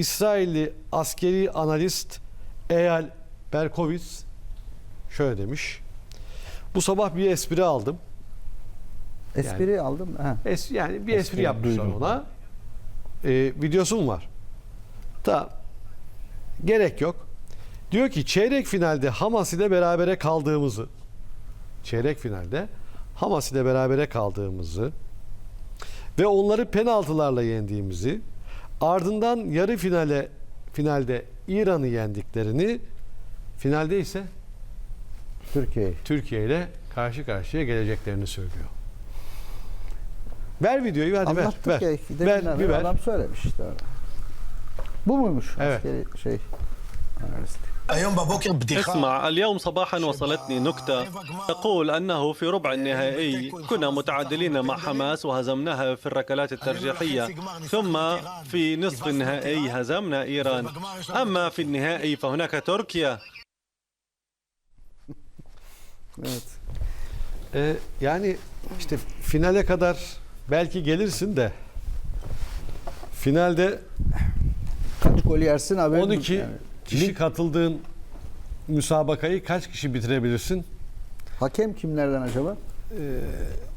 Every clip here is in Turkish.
İsrailli askeri analist Eyal Berkovitz şöyle demiş. Bu sabah bir espri aldım. Espri aldım. Ha. Es, yani bir espri, Espri yapmışlar duydum. ona. Ee, videosu mu var? Tamam. Gerek yok. Diyor ki çeyrek finalde Hamas ile berabere kaldığımızı çeyrek finalde Hamas ile berabere kaldığımızı ve onları penaltılarla yendiğimizi ardından yarı finale finalde İran'ı yendiklerini finalde ise Türkiye. Türkiye ile karşı karşıya geleceklerini söylüyor. Ver videoyu hadi. Anlattık Ver. ya. Ver, bir ver. Adam söylemiş işte. Bu muymuş? Evet. Askeri şey. اليوم اسمع اليوم صباحا وصلتني نكتة تقول أنه في ربع النهائي. كنا متعادلين مع حماس وهزمناها في الركلات الترجيحية. ثم في نصف النهائي هزمنا إيران. أما في النهائي فهناك تركيا. Evet. Ee, yani işte finale kadar belki gelirsin de finalde Kaç gol yersin haberin 12 yani. Kişi katıldığın müsabakayı kaç kişi bitirebilirsin? Hakem kimlerden acaba?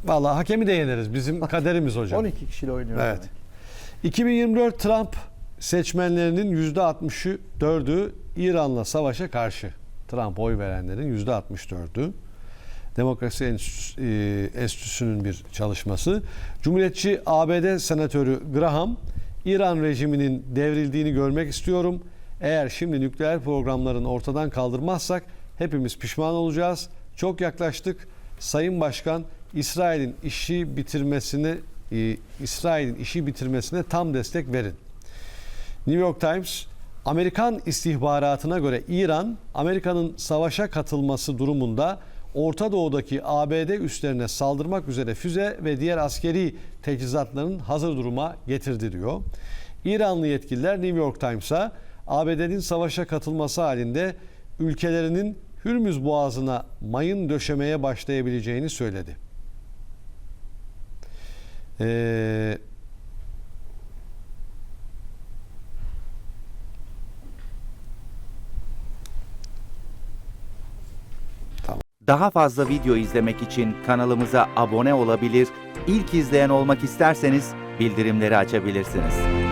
Vallahi hakemi de yeneriz. Bizim kaderimiz hocam. 12 kişiyle oynuyor. Evet. demek. 2024 Trump seçmenlerinin %64'ü İran'la savaşa karşı. Trump oy verenlerin %64'ü. Demokrasi e, Enstitüsü'nün bir çalışması. Cumhuriyetçi ABD Senatörü Graham, İran rejiminin devrildiğini görmek istiyorum. Eğer şimdi nükleer programlarını ortadan kaldırmazsak hepimiz pişman olacağız. Çok yaklaştık. Sayın Başkan, İsrail'in işi bitirmesini e, İsrail'in işi bitirmesine tam destek verin. New York Times Amerikan istihbaratına göre İran Amerika'nın savaşa katılması durumunda Orta Doğu'daki ABD üslerine saldırmak üzere füze ve diğer askeri teçhizatlarının hazır duruma getirdi diyor. İranlı yetkililer New York Times'a ABD'nin savaşa katılması halinde ülkelerinin Hürmüz Boğazı'na mayın döşemeye başlayabileceğini söyledi. Ee, Daha fazla video izlemek için kanalımıza abone olabilir, ilk izleyen olmak isterseniz bildirimleri açabilirsiniz.